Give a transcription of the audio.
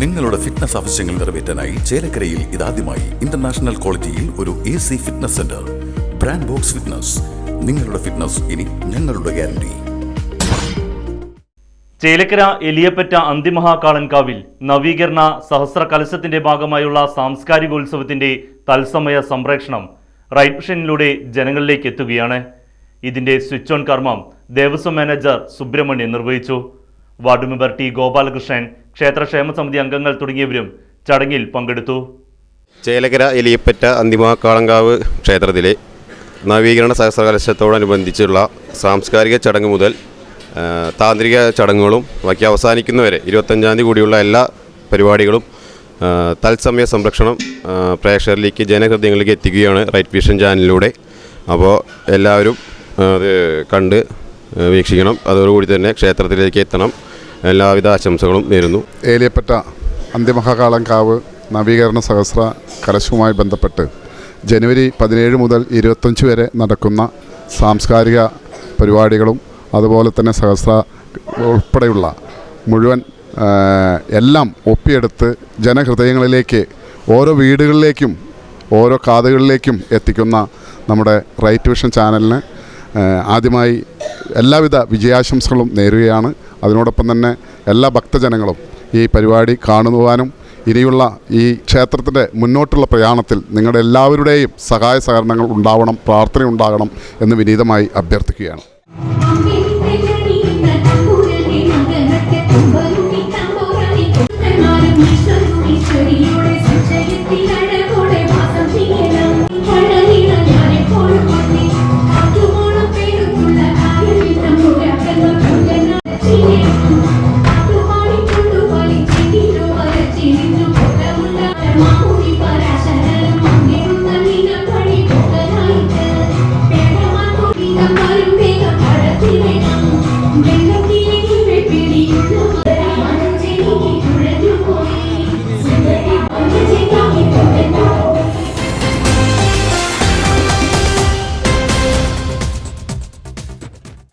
നിങ്ങളുടെ ഫിറ്റ്നസ് ആവശ്യങ്ങൾ നിറവേറ്റാനായി ചേലക്കരയിൽ ഇതാദ്യമായി ഇന്റർനാഷണൽ ക്വാളിറ്റിയിൽ ഒരു A C fitness centre brand box fitness നിങ്ങളുടെ ഫിറ്റ്നസ് ഇനി ഞങ്ങളുടെ ഗ്യാരണ്ടി ചേലക്കര എലിയപ്പറ്റ അന്തിമഹാകാളൻകാവിൽ നവീകരണ സഹസ്ര കലശത്തിന്റെ ഭാഗമായുള്ള സാംസ്കാരികോത്സവത്തിന്റെ തത്സമയ സംപ്രേക്ഷണം റൈറ്റ് വിഷനിലൂടെ ജനങ്ങളിലേക്ക് എത്തുകയാണ്. ഇതിന്റെ സ്വിച്ച് ഓൺ കർമ്മം ദേവസ്വം മാനേജർ സുബ്രഹ്മണ്യൻ നിർവഹിച്ചു. വാർഡ് മെമ്പർ ടി ഗോപാലകൃഷ്ണൻ ക്ഷേത്ര ക്ഷേമ സമിതി അംഗങ്ങൾ തുടങ്ങിയവരും ചടങ്ങിൽ പങ്കെടുത്തു. ചേലകര എലിയപ്പറ്റ അന്തിമാക്കാളങ്കാവ് ക്ഷേത്രത്തിലെ നവീകരണ സഹസ്രകലശത്തോടനുബന്ധിച്ചുള്ള സാംസ്കാരിക ചടങ്ങ് മുതൽ താന്ത്രിക ചടങ്ങുകളും ബാക്കി അവസാനിക്കുന്നവരെ ഇരുപത്തഞ്ചാം തീയതി കൂടിയുള്ള എല്ലാ പരിപാടികളും തത്സമയ സംരക്ഷണം പ്രേക്ഷകരിലേക്ക് ജനഹൃദയങ്ങളിലേക്ക് എത്തിക്കുകയാണ് റൈറ്റ് വിഷൻ ചാനലിലൂടെ. അപ്പോൾ എല്ലാവരും അത് കണ്ട് വീക്ഷിക്കണം. അതോടുകൂടി തന്നെ ക്ഷേത്രത്തിലേക്ക് എത്തണം. എല്ലാവിധ ആശംസകളും നേരുന്നു. ഏലിയപ്പെട്ട ഏലിയപ്പറ്റ അന്തിമഹാകാളങ്കാവ് നവീകരണ സഹസ്ര കലശവുമായി ബന്ധപ്പെട്ട് ജനുവരി പതിനേഴ് മുതൽ ഇരുപത്തഞ്ച് വരെ നടക്കുന്ന സാംസ്കാരിക പരിപാടികളും അതുപോലെ തന്നെ സഹസ്ര ഉൾപ്പെടെയുള്ള മുഴുവൻ എല്ലാം ഒപ്പിയെടുത്ത് ജനഹൃദയങ്ങളിലേക്ക് ഓരോ വീടുകളിലേക്കും ഓരോ കാതുകളിലേക്കും എത്തിക്കുന്ന നമ്മുടെ റൈറ്റ് വിഷൻ ചാനലിന് ആദ്യമായി എല്ലാവിധ വിജയാശംസകളും നേരുകയാണ്. അതിനോടൊപ്പം തന്നെ എല്ലാ ഭക്തജനങ്ങളും ഈ പരിപാടി കാണുവാനും ഇനിയുള്ള ഈ ക്ഷേത്രത്തിന്റെ മുന്നോട്ടുള്ള പ്രയാണത്തിൽ നിങ്ങളുടെ എല്ലാവരുടെയും സഹായ സഹകരണങ്ങൾ ഉണ്ടാവണം പ്രാർത്ഥന ഉണ്ടാകണം എന്ന് വിനീതമായി അഭ്യർത്ഥിക്കുകയാണ്. Thank you.